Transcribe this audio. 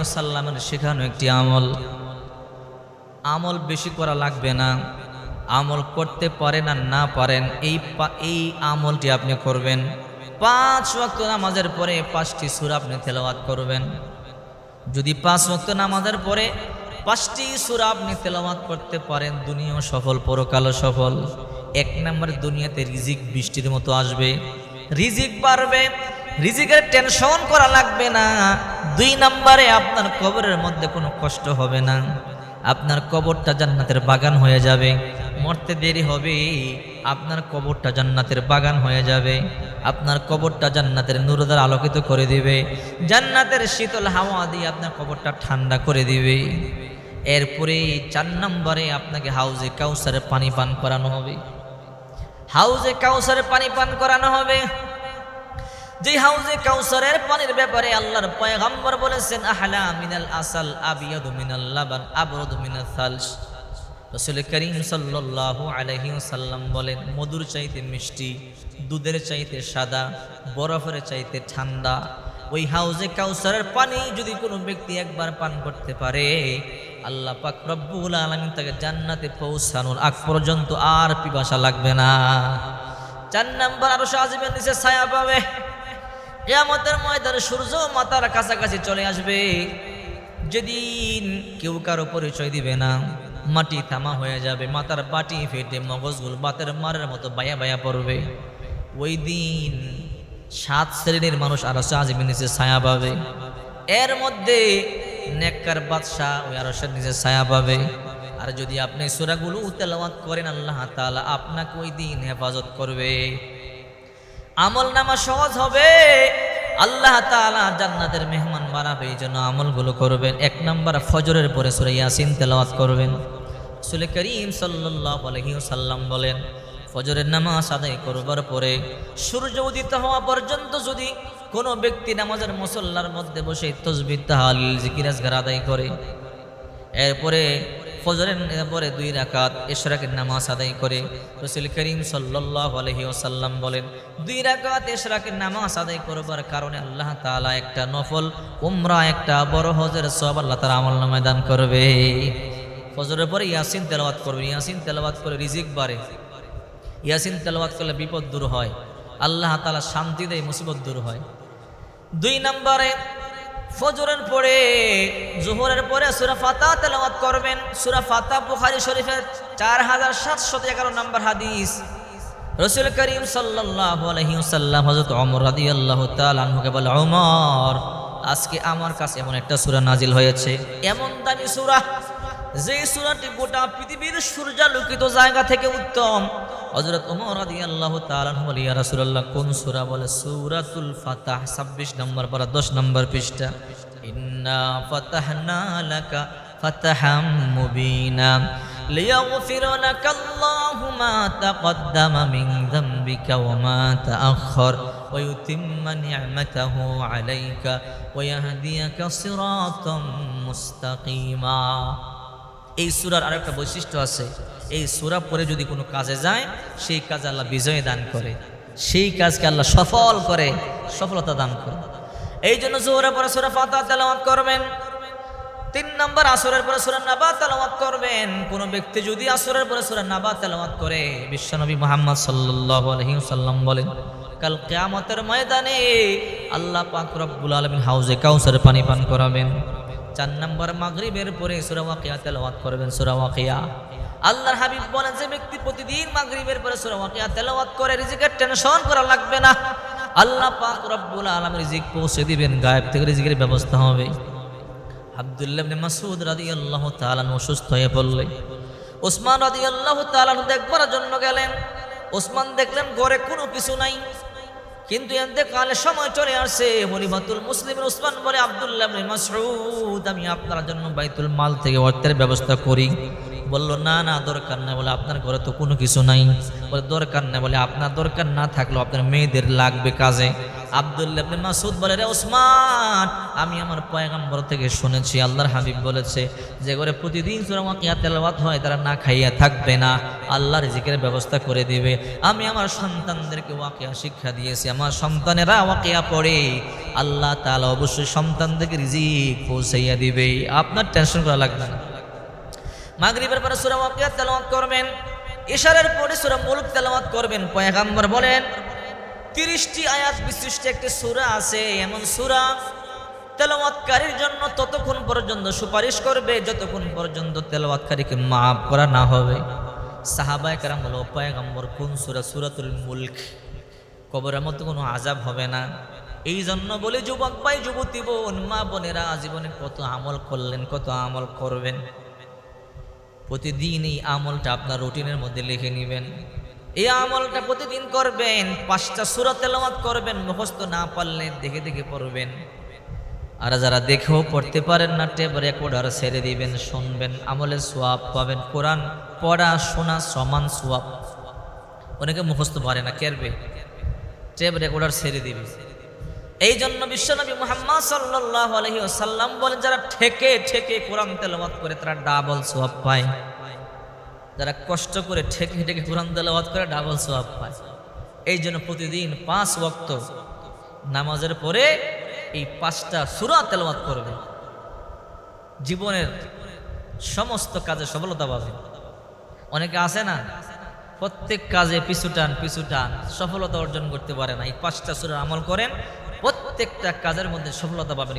ওসাল্লামের শেখানো একটি আমল। আমল বেশি করা লাগবে না। আমল করতে পারেন আর না পারেন, এই এই আমলটি আপনি করবেন। পাঁচ ওয়াক্ত নামাজের পরে পাঁচটি সুরা আপনি তেলাওয়াত করবেন। যদি পাঁচ ওয়াক্ত নামাজের পরে পাঁচটি সুরা আপনি তেলাওয়াত করতে পারেন, দুনিয়াও সফল, পরকালও সফল। এক নম্বর দুনিয়াতে রিজিক বৃষ্টির মতো আসবে। রিজিক বাড়বে রিজিকের টেনশন করা লাগবে না। দুই নম্বরে আপনার কবরের মধ্যে কোনো কষ্ট হবে না। আপনার কবরটা জান্নাতের বাগান হয়ে যাবে। মরতে দেরি হবে, আপনার কবরটা জান্নাতের বাগান হয়ে যাবে। আপনার কবরটা জান্নাতের নুরদার আলোকিত করে দিবে। জান্নাতের শীতল হাওয়া দিয়ে আপনার কবরটা ঠান্ডা করে দিবে। এরপরে চার নম্বরে আপনাকে হাউজে কাউসারের পানি পান করানো হবে। হাউজে কাউসারের পানি পান করানো হবে। যে হাউজে কাউসারের পানির ব্যাপারে আল্লাহর পয়গম্বর বলেছেন, আহলা মিনাল আসাল আবিয়াদু মিনাল লাবান আবরাদু মিনাল সালস। রসুল করিম সাল্লাল্লাহু আলাইহি সাল্লাম বলেন, মধুর চাইতে মিষ্টি, দুধের চাইতে সাদা, বরফের চাইতে ঠান্ডা। ওই হাউজে কাউসারের পানি যদি কোনো ব্যক্তি একবার পান করতে পারে, আল্লাহ পাক রব্বুল আলামিন তাকে জান্নাতে পৌঁছানোর আগ পর্যন্ত আর পিপাসা লাগবে না। চার নাম্বার আরও সাজিবের নিচে ছায়া পাবে। কিয়ামতের ময়দানে সূর্য মাতার কাছাকাছি চলে আসবে। যেদিন কেউ কারও পরিচয় দিবে না, মাটি থামা হয়ে যাবে, মাথার বাটি ফেটে মগজগুলো বাতের মারের মতো বায়া বায়া পড়বে। ওই দিন সাত শ্রেণির মানুষ আরও সাজিবে নিচে ছায়া পাবে। এর মধ্যে নেককার বাদশাহ ওই আরসের নিচে ছায়া পাবে। আর যদি আপনি সুরাগুলো তেলাওয়াত করেন, আল্লাহ তাআলা আপনাকে ওই দিন হেফাজত করবে। আমল নামা সহজ হবে। আল্লাহ তাআলা জান্নাতের মেহমান বানাবে, এই জন্য আমলগুলো করবেন। এক নম্বর ফজরের পরে সুরা ইয়াসিন তেলাওয়াত করবেন। সুলে করিম আলাইহি সাল্লাম বলেন, ফজরের নামাজ আদায় করবার পরে সূর্য উদিত হওয়া পর্যন্ত যদি কোনো ব্যক্তি নামাজের মুসল্লার মধ্যে বসে তসবির তাহালিল আজগার আদায় করে, এরপরে ফজরের পরে দুই রাকাত এশরাকের নামাজ আদায় করে রসুল করিম সাল্লাহ আলহি ওসাল্লাম বলেন, দুই রাকাত এশরাকের নামাজ আদায় করবার কারণে আল্লাহ তাআলা একটা নফল, উমরা, একটা বড় হজের সব আল্লাহ তারা আমল নামায় করবে। ফজরের পরে ইয়াসিন তেলাওয়াত করবে। ইয়াসিন তেলাওয়াত করে রিজিক বাড়ে। ইয়াসিন তেলাওয়াত করলে বিপদ দূর হয়। আল্লাহ তাআলা শান্তি দেয়, মুসিবত দূর হয়। দুই নম্বরে ফজরের পরে, জোহরের পরে সুরা ফাতা তেলাওয়াত করবেন। সুরা ফাতা বুখারী শরীফের চার হাজার সাতশত এগারো নম্বর হাদিস। রসুল করিম রাদিয়াল্লাহু তাআলা আনহুকে বলে অমর আজকে আমার কাছে এমন একটা সুরা নাজিল হয়েছে। এমন দামি সূরা যে সূরাটি গোটা পৃথিবীর সূর্যালোকিত জায়গা থেকে উত্তম। হজরত ওমর আদি আল্লাহ তালান বলে, ইয়া রাসুলাল্লাহ, কোন সুরা বলে, সুরাতুল ফাতাহ, ছাব্বিশ নম্বর পারা দশ নম্বর পৃষ্ঠা। ইন্না ফাতাহনা লাকা ফাতাহাম মুবিনা লিয়াগফির লাকা আল্লাহু মা তাকদ্দামা মিন যামবিকা ওয়া মা তাআখার ওয়া ইউতিম্মা নি'মাতাহু আলাইকা, ওয়া ইয়াহদিয়াকা সিরাতাম মুস্তাকিমা। এই সুরার আরেকটা বৈশিষ্ট্য আছে, এই সুরা পরে যদি কোনো কাজে যায়, সেই কাজ আল্লাহ বিজয় দান করে। সেই কাজকে আল্লাহ সফল করে, সফলতা দান করে। এই জন্য জোহরের পরে সুরা ফাতা তেলাওয়াত করবেন। তিন নম্বর আসরের পরে সুরা নাবা তেলাওয়াত করবেন। কোন ব্যক্তি যদি আসরের পরে সুরা নাবা তেলাওয়াত করে, বিশ্বনবী মোহাম্মদ সাল্লাল্লাহু আলাইহি বলেন, কাল কিয়ামতের ময়দানে আল্লাহ পাক রব্বুল আলামিন হাউজে কাউসারে পানি পান করাবেন। চার নম্বর মাগরিবের পরে সূরা ওয়াকিয়া তেলাওয়াত করবেন, সূরা ওয়াকিয়া। আল্লাহর হাবিব বলেন, যে ব্যক্তি প্রতিদিন মাগরিবের পরে সূরা ওয়াকিয়া তেলাওয়াত করে, রিজিকের টেনশন করা লাগবে না। আল্লাহ পাক রব্বুল আলামিন রিজিক পৌঁছে দিবেন, গায়েব থেকে রিজিকের ব্যবস্থা হবে। আব্দুল্লাহ ইবনে মাসউদ রাদিয়াল্লাহু তাআলা অসুস্থ হয়ে পড়লেন ওসমান রাদিয়াল্লাহু তাআলা দেখবার জন্য গেলেন। ওসমান দেখলেন, ঘরে কোনো কিছু নাই। কিন্তু এতে কালে সময় চলে আসে। হরিমাতুল মুসলিম উসমান বলে আবদুল্লাহ মাসুদ আমি আপনার জন্য বাইতুল মাল থেকে অর্থের ব্যবস্থা করি। বলল, না না, দরকার নেই। বলে, আপনার ঘরে তো কোনো কিছু নাই। বলে, দরকার নেই। বলে, আপনার দরকার না থাকলেও আপনার মেয়েদের লাগবে কাজে। আব্দুল্লাহ মাসুদ বলে, রে ওসমান, আমি আমার পয়গাম্বর থেকে শুনেছি, আল্লাহর হাবিব বলেছে যে করে প্রতিদিন সূরা ওয়াকিয়া তেলাওয়াত হয়, তারা না খাইয়া থাকবে না। আল্লাহ রিজিকের ব্যবস্থা করে দিবে। আমি আমার সন্তানদেরকে ওয়াকিয়া শিক্ষা দিয়েছি, আমার সন্তানেরা ওয়াকিয়া পড়ে। আল্লাহ তাআলা অবশ্যই সন্তানদেরকে রিজিক পৌঁছাইয়া দিবে। আপনার টেনশন করা লাগবে না। মাগরিবের পরে সূরা ওয়াকিয়া তেলাওয়াত করবেন ইশারের পরে সূরা মুলক তেলাওয়াত করবেন। পয়গাম্বর বলেন তিরিশটি আয়াত বিশিষ্ট একটি সুরা আছে, এমন সুরা তেলাওয়াতকারীর জন্য ততক্ষণ পর্যন্ত সুপারিশ করবে যতক্ষণ পর্যন্ত তেলাওয়াতকারীকে মাফ করা না হবে। সাহাবায়ে কেরাম বলো পয়গাম্বর, কোন সূরা? সূরাতুল মুলক। কবরের মধ্যে কোনো আজাব হবে না। এই জন্য বলে, যুবক ভাই, যুবতী বোন, মা বোনেরা জীবনে কত আমল করলেন, কত আমল করবেন। প্রতিদিন এই আমলটা আপনার রুটিনের মধ্যে লিখে নেবেন। এই আমলটা প্রতিদিন করবেন, পাঁচটা সুরা তেলাওয়াত করবেন, মুখস্থ না পারলে দেখে দেখে পড়বেন। আর যারা দেখেও পড়তে পারেন না টেপ রেকর্ডার ছেড়ে দিবেন, শুনবেন, আমলের সোয়াব পাবেন, কোরআন পড়া, শোনা সমান সোয়াব। অনেকে মুখস্থ পারে না, কেরবে? টেপ রেকর্ডার ছেড়ে দিবে। এই জন্য বিশ্বনবী মুহাম্মদ সাল্লাল্লাহু আলাইহি ওয়াসাল্লাম বলেন, যারা ঠেকে ঠেকে কোরআন তেলাওয়াত করে, তারা ডাবল সোয়াব পায়। যারা কষ্ট করে ঠেকে ঠেকে কোরআন তেলাওয়াত করে ডাবল সওয়াব পায়। এই জন্য প্রতিদিন পাঁচ ওয়াক্ত নামাজের পরে এই পাঁচটা সূরা তেলাওয়াত করবে। জীবনের সমস্ত কাজে সফলতা পাবে। অনেকে আছে না, প্রত্যেক কাজে পিছু টান পিছু টান, সফলতা অর্জন করতে পারে না। এই পাঁচটা সুরের আমল করেন, প্রত্যেকটা কাজের মধ্যে সফলতা পাবেন।